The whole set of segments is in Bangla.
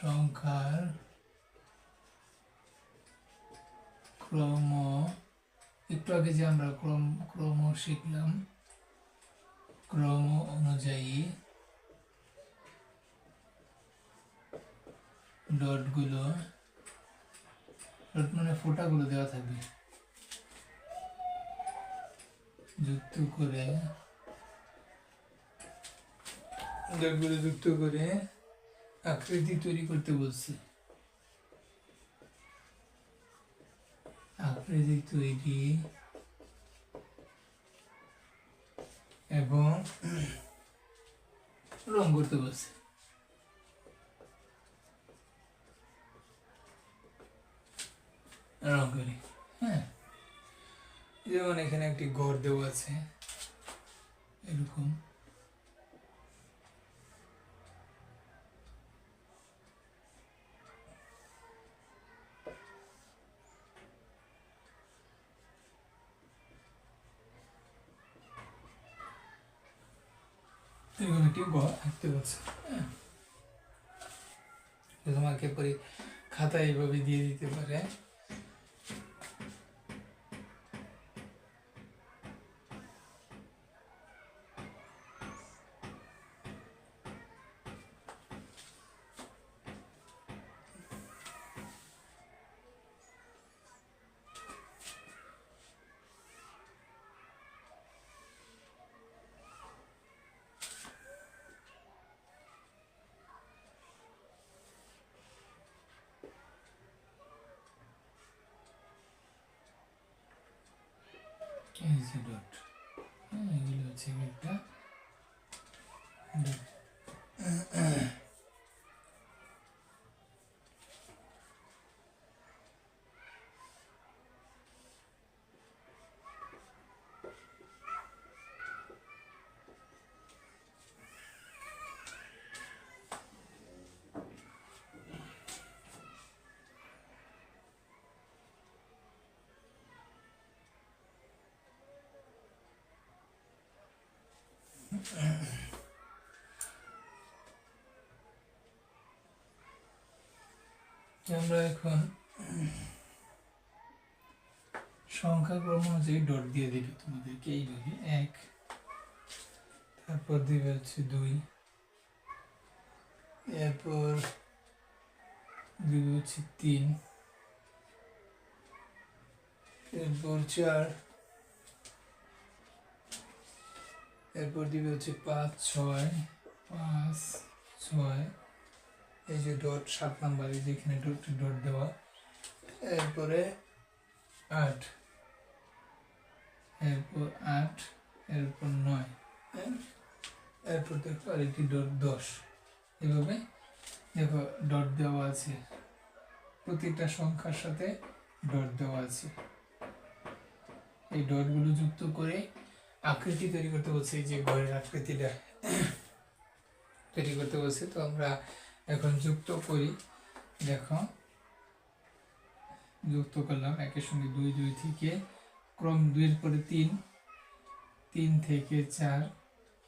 সংখ্যার ক্রম, একটু আগে যে আমরা ক্রম ক্রম শিখলাম, ক্রম অনুযায়ী ডটগুলো, ডট মানে ফোঁটাগুলো দেওয়া থাকবে। যুক্ত করে, ডটগুলো যুক্ত করে আকৃতি তৈরি করতে বলছে। আকৃতি তৈরি এবং রং করতে বলছে। রং করি হ্যাঁ। যেমন এখানে একটি ঘর দেওয়া আছে, এরকম। এরকম একটি ঘর আঁকতে বলছে। হ্যাঁ। তোমাকে পরে খাতা এইভাবে দিয়ে দিতে পারে। এই যে ডট হ্যাঁ এগুলো হচ্ছে একটা dot। আমরা এখন সংখ্যাক্রম অনুযায়ী ডট দিয়ে দিবি তোমাদেরকে এইভাবে। এক, তারপর দিবে হচ্ছে দুই, এরপর দিবে হচ্ছে তিন, এরপর চার এরপর দিবে হচ্ছে পাঁচ, ছয় পাঁচ, ছয়। এই যে ডট সাত নাম্বারে যেখানে ডট ডট দেওয়া। এরপরে আট। এরপর আট, এরপর নয়। হ্যাঁ? এরপর দেখো আরেকটি ডট দশ। এভাবে দেখো ডট দেওয়া আছে। প্রতিটা সংখ্যার সাথে ডট দেওয়া আছে। এই ডটগুলো যুক্ত করে আকৃতি তৈরি করতে বলছে, যে ঘরের আকৃতিটা তৈরি করতে বলছে, তো আমরা এখন যুক্ত করি। দেখো, যুক্ত করলাম একের সঙ্গে দুই দুই থেকে, ক্রম দুইয়ের পরে তিন তিন থেকে চার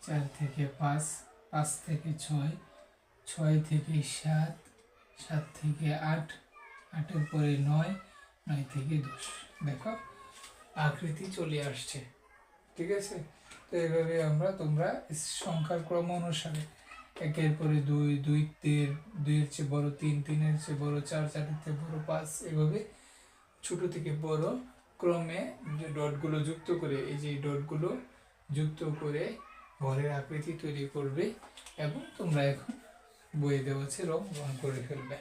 চার থেকে পাঁচ পাঁচ থেকে ছয় ছয় থেকে সাত সাত থেকে আট, আটের পরে নয় নয় থেকে দশ। দেখো, আকৃতি চলে আসছে। ঠিক আছে? তো এইভাবে আমরা, তোমরা সংখ্যার ক্রম অনুসারে একের পরে দুই দুই তিন, দুইয়ের চেয়ে বড় তিন, তিনের চেয়ে বড় চার চারের থেকে বড় পাঁচ, এভাবে ছোট থেকে বড় ক্রমে যে ডটগুলো যুক্ত করে, এই যে ডটগুলো যুক্ত করে ঘরের আকৃতি তৈরি করবে এবং তোমরা এখন বইয়ে দেওয়া রং রং করে ফেলবে।